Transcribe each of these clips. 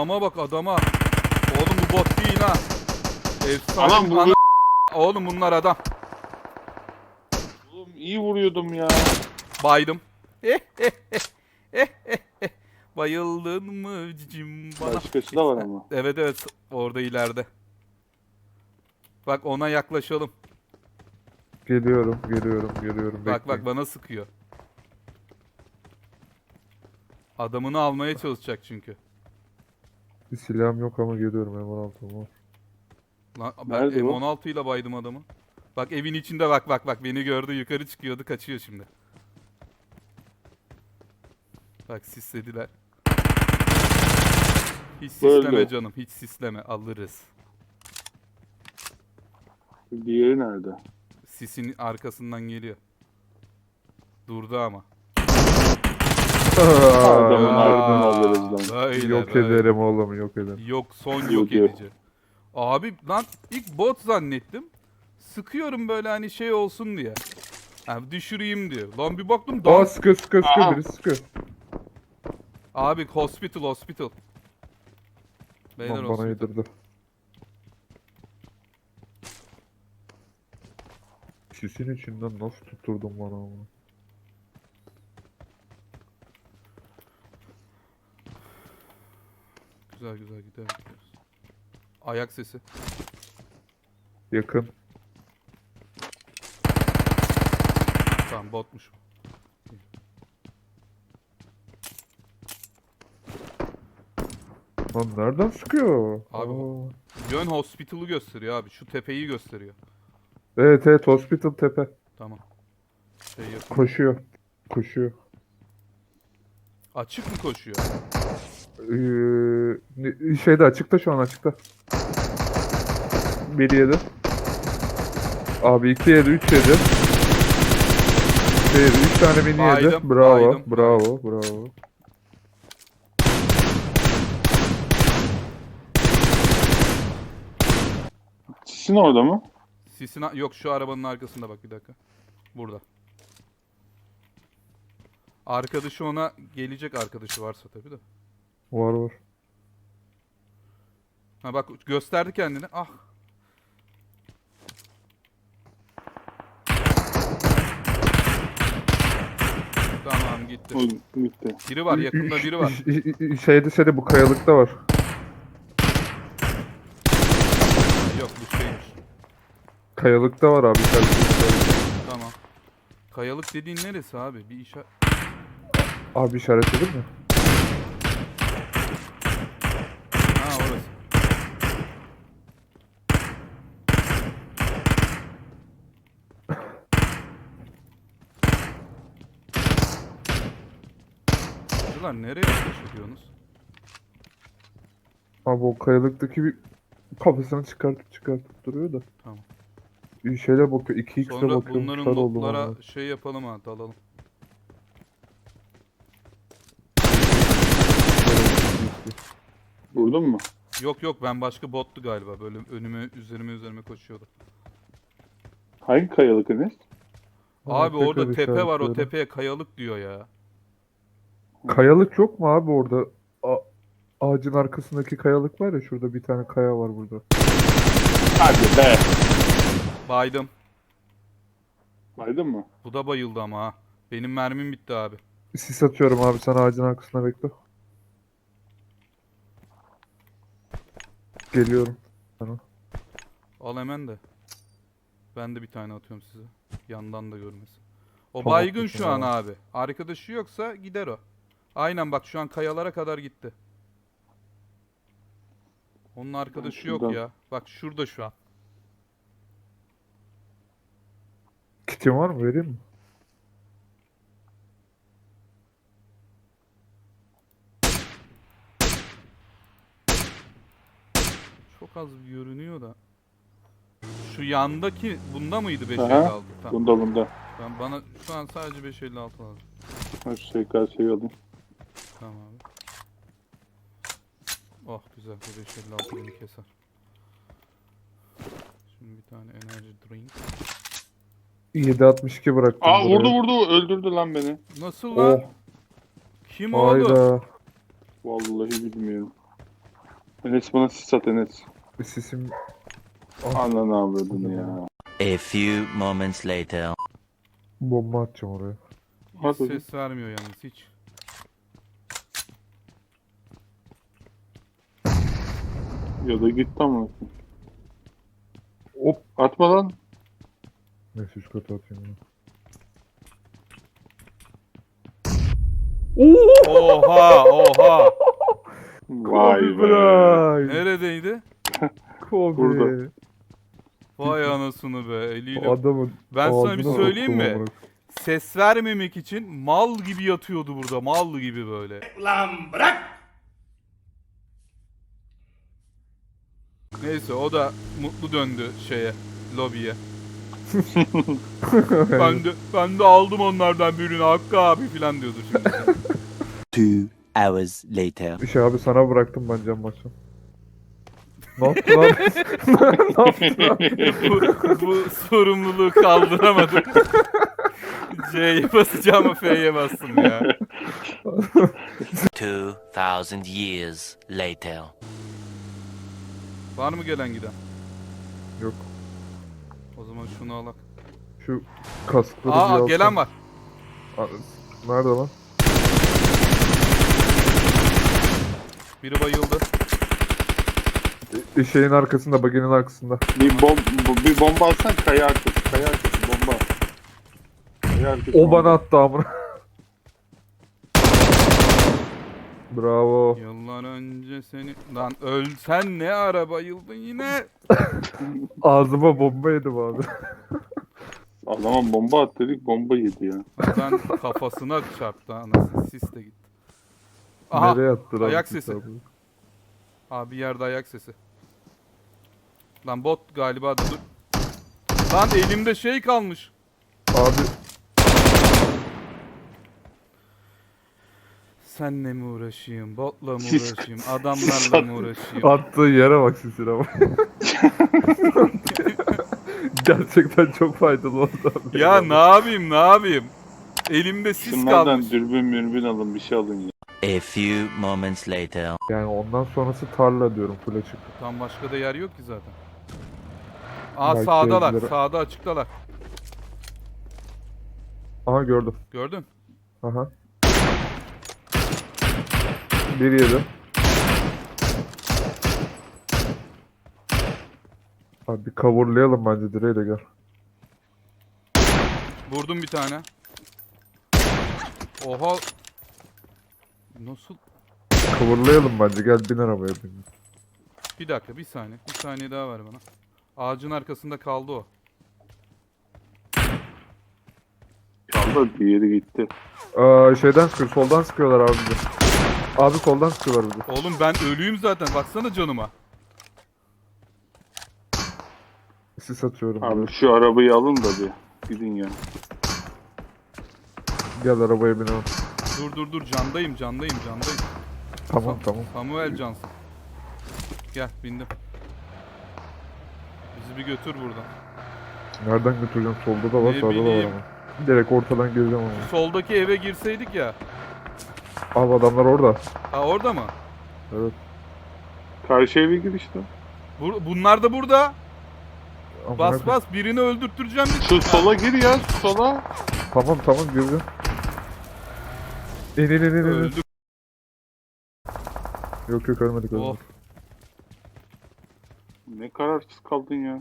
Adama bak adama. Oğlum bu bot değil ha. Efsane. Adam bu- Ana- Oğlum bunlar adam. Oğlum iyi vuruyordum ya. Baydım. Bayıldın mı cicim bana? Başkası da var ama. Evet evet orada ileride. Bak ona yaklaşalım. Geliyorum, geliyorum, geliyorum. Bak bak bekleyin. bana sıkıyor. Adamını almaya çalışacak çünkü. Bir silahım yok ama geliyorum M16 var. Lan ben Nerede bu? M16 ile baydım adamı. Bak evin içinde bak bak bak beni gördü yukarı çıkıyordu kaçıyor şimdi. Bak sislediler. Hiç sisleme Böyle. canım hiç sisleme alırız. Diğeri nerede? Sisin arkasından geliyor. Durdu ama. Adamın Aa, ardından alırız lan. Böyle, Yok böyle. ederim oğlum, yok ederim. Yok son yok Yok, yok. edici. Abi lan ilk bot zannettim. Sıkıyorum böyle hani şey olsun diye. Abi düşüreyim diyor. Lan bir baktım Aa dan... sıkıyor, sıkıyor, Aha. sıkıyor, biri sıkıyor. Abi hospital hospital. Beyler Lan bana hospital. yedirdi. Sisin içinden nasıl tutturdun bana onu? Güzel güzel gidiyoruz. Ayak sesi. Yakın. Tamam botmuş. Lan nereden sıkıyor? Abi, Aa. Yön hospital'ı gösteriyor abi. Şu tepeyi gösteriyor. Evet evet hospital tepe. Tamam. Şey yapayım. Koşuyor. Koşuyor. Açık mı koşuyor? Ee, şeyde açıkta şu an açıkta. Bir yedi. Abi iki yedi, üç yedi. Bir yedi, üç tane mini Baydım, yedi. Bravo, baydım. bravo, bravo. Sisin orada mı? Sisin yok şu arabanın arkasında bak bir dakika. Burada. Arkadaşı ona gelecek arkadaşı varsa tabii de. Var var. Ha bak gösterdi kendini. Ah. Tamam gitti. Oğlum bitti. Biri var yakında biri var. Şeyde şeyde bu kayalıkta var. Yok bu şeymiş. Kayalıkta var abi. kayalıkta. Tamam. Kayalık dediğin neresi abi? Bir işaret. Abi işaretledin mi? Ha orası. Çocuklar nereye ateş ediyorsunuz? Abi o kayalıktaki bir kafasını çıkartıp çıkartıp duruyor da. Tamam. Bir şeyler bakıyor. 2x'e Sonra bakıyorum. bunların lootlara ama. şey yapalım ha dalalım. Vurdun mu? Yok yok ben başka bottu galiba böyle önüme üzerime üzerime koşuyordu. Hangi kayalık Enes? Abi orada tepe var o tepeye kayalık diyor ya. Kayalık yok mu abi orada? A- ağacın arkasındaki kayalık var ya şurada bir tane kaya var burada. Hadi be. Baydım. Baydın mı? Bu da bayıldı ama ha. Benim mermim bitti abi. Sis atıyorum abi sen ağacın arkasına bekle. Geliyorum. Al hemen de. Ben de bir tane atıyorum size. Yandan da görmesin. O Tamam, baygın şu an tamam. abi. Arkadaşı yoksa gider o. Aynen bak şu an kayalara kadar gitti. Onun arkadaşı yok ya. Bak şurada şu an. Kitin var mı vereyim mi? Çok az görünüyor da. Şu yandaki bunda mıydı 5 Aha, Tamam. Bunda bunda. Ben bana şu an sadece 556 lazım. Ha şu SKS'yi alayım. Tamam abi. Oh güzel bu 556 beni keser. Şimdi bir tane enerji drink. 762 bıraktım. Aa buraya. vurdu vurdu öldürdü lan beni. Nasıl lan? Oh. Kim? Hayda. Vallahi bilmiyorum. Enes bana sis at Enes. Bir sesim Ananı avradın ya. A few moments later. bomba atacağım oraya. Hiç Hadi. ses vermiyor yalnız hiç. Ya da git ama. Hop. Atma lan. Neyse üst kata atayım bunu. Oha oha. Vay be. Neredeydi? Kobe. Burada. Vay anasını be eliyle. Adamın Ben sana bir ağzına söyleyeyim soktum mi? amına. Ses vermemek için mal gibi yatıyordu burada. Mal gibi böyle. Neyse o da mutlu döndü şeye, lobiye. ben de ben de aldım onlardan birini Hakkı abi falan diyordur şimdi. Two hours later. Bir şey abi sana bıraktım ben cam başım. Ne yaptın abi? ne yaptın abi? bu, bu sorumluluğu kaldıramadım. C'ye basacağımı F'ye bastım ya. Two thousand years later. Var mı gelen giden? Yok. O zaman şunu alak. Şu kaskları bir Aa alsam. gelen var. Aa, Nerede lan? Biri bayıldı. E, Şeyin arkasında, baginin arkasında. Bir, bom bu- bir bomba atsan kaya arkası. Kaya arkası bomba. Kaya arkası O bomba. bana attı amına. Bravo. Yıllar önce seni... Lan öl sen ne ara bayıldın yine? Ağzıma bomba yedim abi. Adama bomba at dedik bomba yedi ya. Adam kafasına çarptı anasını sis de gitti. Aha Nereye attı lan? ayak sesi. kitabı? abi yerde ayak sesi. Lan bot galiba dur. Lan elimde şey kalmış. Abi Senle mi uğraşayım, botla mı Sis- uğraşayım, adamlarla mı uğraşayım? attığı yere bak sesine bak. Gerçekten çok faydalı oldu abi. ya ne yapayım ne yapayım? Elimde sis Şunlardan kalmış. dürbün mürbün alın bir şey alın ya. A few moments later. Yani ondan sonrası tarla diyorum full açık. Tam başka da yer yok ki zaten. Aa Belki sağdalar, evlere- sağda açıktalar. Aha gördüm. Gördün? Aha. Bir yedi. Abi bir coverlayalım bence direğiyle gel. Vurdum bir tane. Oha. Nasıl? Coverlayalım bence gel bin arabaya bin. Bir dakika bir saniye. Bir saniye daha ver bana. Ağacın arkasında kaldı o. Kaldı diğeri gitti. Aa, şeyden sıkıyor soldan sıkıyorlar abi bizi. Abi soldan sıkıyorlar bizi. Oğlum ben ölüyüm zaten. Baksana canıma. Sis atıyorum. Abi şu arabayı alın da bir. Gidin ya. Gel arabaya binelim. Dur dur dur candayım candayım candayım. Tamam tamam. Samuel Cansın. Gel bindim. Bizi bir götür buradan. Nereden götüreceğim? Solda da var, Ne sağda da var bileyim. ama. Direkt ortadan gireceğim ama. Soldaki eve girseydik ya. Abi adamlar orada. Ha orada mı? Evet. Karşı eve gir işte. Bur- bunlar da burada. Amına Bas koyayım. bas birini öldürttüreceğim. bir- Şu sola gir ya şu sola. Tamam tamam gireceğim. İn in in in in. Öldük. Yok yok ölmedik ölmedik. Oh. Ne kararsız kaldın ya.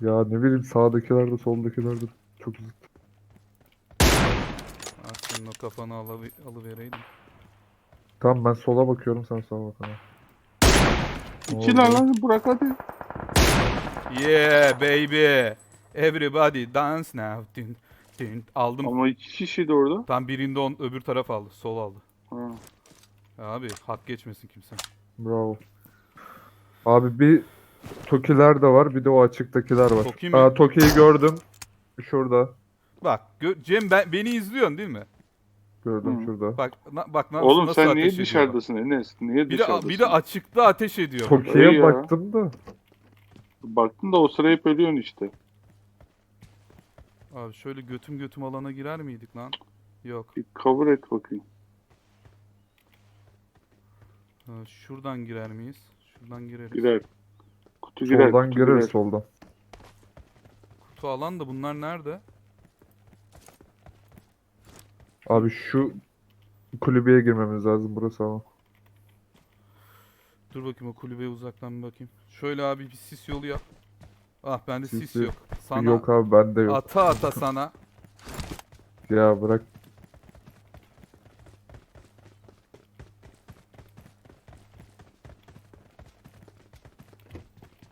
Ya ne bileyim sağdakiler de soldakiler de çok zıt. Senin o kafanı alı alıvereydim. Tamam ben sola bakıyorum sen sağa bak ama. İkiler Oldu. lan bırak hadi. Yeah baby. Everybody dance now. Dün, dün. Aldım. Ama iki kişi de orada. Tam birinde on, öbür taraf aldı. Sol aldı. Ha. Abi hak geçmesin kimse. Bravo. Abi bir Tokiler de var bir de o açıktakiler var. Toki mi? Aa, Toki'yi gördüm. Şurada. Bak gö- Cem ben, beni izliyorsun değil mi? Gördüm Hı. şurada. Bak na, bak nasıl, Oğlum nasıl sen niye ateş ediyor dışarıdasın Enes? Niye bak. Bir de, dışarıdasın? bir de açıkta ateş ediyor. Toki'ye İyi ya. baktım da. Baktın da o sıra hep ölüyorsun işte. Abi şöyle götüm götüm alana girer miydik lan? Yok. Bir cover et bakayım. Ha, şuradan girer miyiz? Şuradan gireriz. Girer. Kutu girer. Soldan kutu girer. soldan. Kutu alan da bunlar nerede? Abi şu kulübeye girmemiz lazım burası ama. Dur bakayım o kulübeye uzaktan bir bakayım. Şöyle abi bir sis yolu yap. Ah bende sis, Sis yok. Sana Yok abi bende yok. ata ata sana. Ya bırak.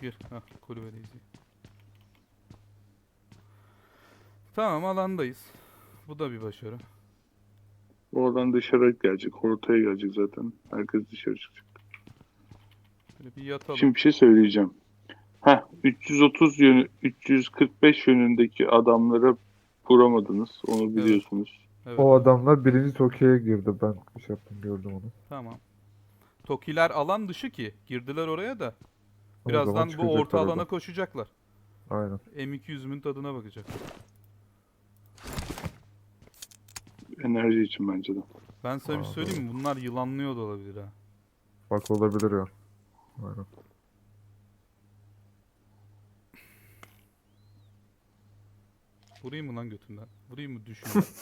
Gir. Hah kulübedeyiz. Tamam alandayız. Bu da bir başarı. Oradan dışarı gelecek. Ortaya gelecek zaten. Herkes dışarı çıkacak. Böyle bir yatalım. Şimdi bir şey söyleyeceğim. Heh, 330 yönü, 345 yönündeki adamları vuramadınız. Onu biliyorsunuz. Evet. O adamlar birinci Tokyo'ya girdi. Ben şey yaptım gördüm onu. Tamam. Tokiler alan dışı ki. Girdiler oraya da. O zaman Birazdan bu çıkacaklar orta alana oradan. koşacaklar. Aynen. M200'ün tadına bakacak. Enerji için bence de. Ben sana bir Aa, söyleyeyim mi? Bunlar yılanlıyor da olabilir ha. Bak olabilir ya. Aynen. Vurayım mı lan götünden? Vurayım mı düşünden?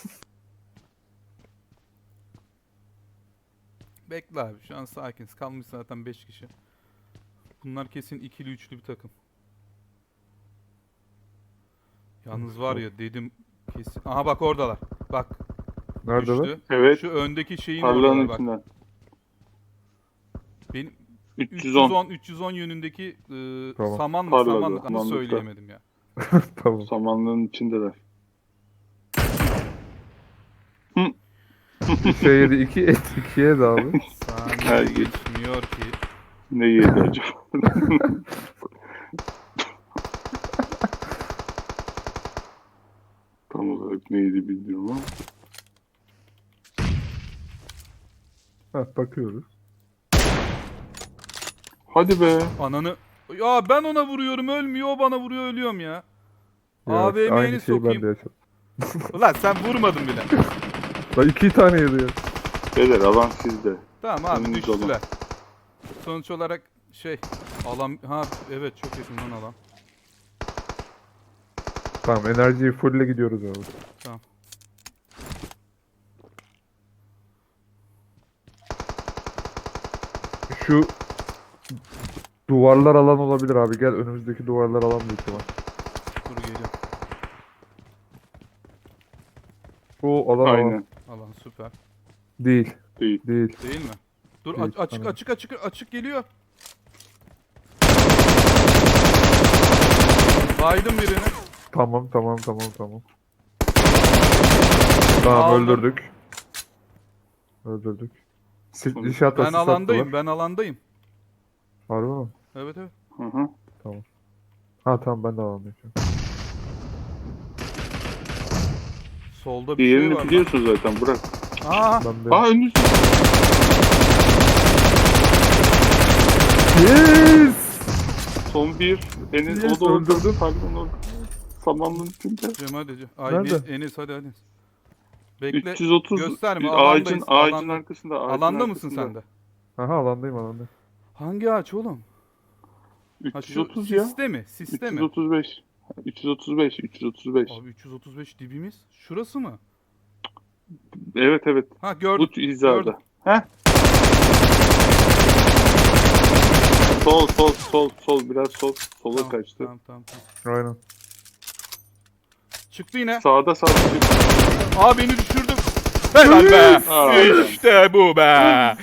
Bekle abi şu an sakiniz. Kalmış zaten 5 kişi. Bunlar kesin ikili üçlü bir takım. Yalnız var ya dedim kesin. Aha bak oradalar. Bak Neredeler? düştü. Evet. Şu öndeki şeyin Tarlanın oradalar bak. içinden. Benim 310. 310 310 yönündeki e, Tamam. saman mı Tarlada, saman mı samanlıkta. söyleyemedim ya. tamam. Samanlığın içindeler. yedi iki et iki yedi abi. Saniye Her- geçmiyor ki. Ne yedi acaba? Tam olarak neydi bilmiyorum ama. Heh, bakıyoruz. Hadi be. Ananı ya ben ona vuruyorum ölmüyor o bana vuruyor ölüyorum ya. Ya, AVM'ni sokayım. Ulan sen vurmadın bile. Lan iki tane yedi ya. Beyler alan sizde. Tamam abi Önümüzde olan. düştüler. Sonuç olarak şey alan ha evet çok yakın lan alan. Tamam enerjiyi fulle gidiyoruz abi. Şu duvarlar alan olabilir abi. Gel önümüzdeki duvarlar alan büyük ihtimal. Dur geliyorum. O alan alan. Aynen. Alan süper. Değil. Değil. Değil. Değil mi? Dur Değil, aç- açık aynen. açık açık açık geliyor. Baydım birini. Tamam tamam tamam tamam. Tamam Aldım. öldürdük. Öldürdük. Si Sonuç- inşaat Ben alandayım. Ben alandayım. Harbi mi? Evet evet. Hı hı. Ha tamam ben de alandayım. şu an. Solda bir şey Diğerini var. lan. biliyorsun zaten bırak. Aa, Ben de. Aa önünüzde. Yes! Son bir. Enes Yes, o da orada. öldürdüm. Pardon orada. Samanlığın içinde. Cem hadi. Cem. Ay, Nerede? Enes hadi hadi. Bekle. 330 gösterme, bir alandayız, ağacın ağacın alanda. arkasında. Ağacın Alanda mısın sen de? Aha alandayım alandayım. Hangi ağaç oğlum? Ha şu 330 ya. siste mi? Siste mi? 335. 335. 335. Abi 335 dibimiz. Şurası mı? Evet evet. Ha gördüm. Bu hizada. gördüm. Heh. Sol sol sol sol biraz sol sola Tamam, kaçtı. Tamam, tamam, tamam. Aynen. Çıktı yine. Sağda sağda. Aa beni düşürdüm. Helal be. Aa. işte bu be.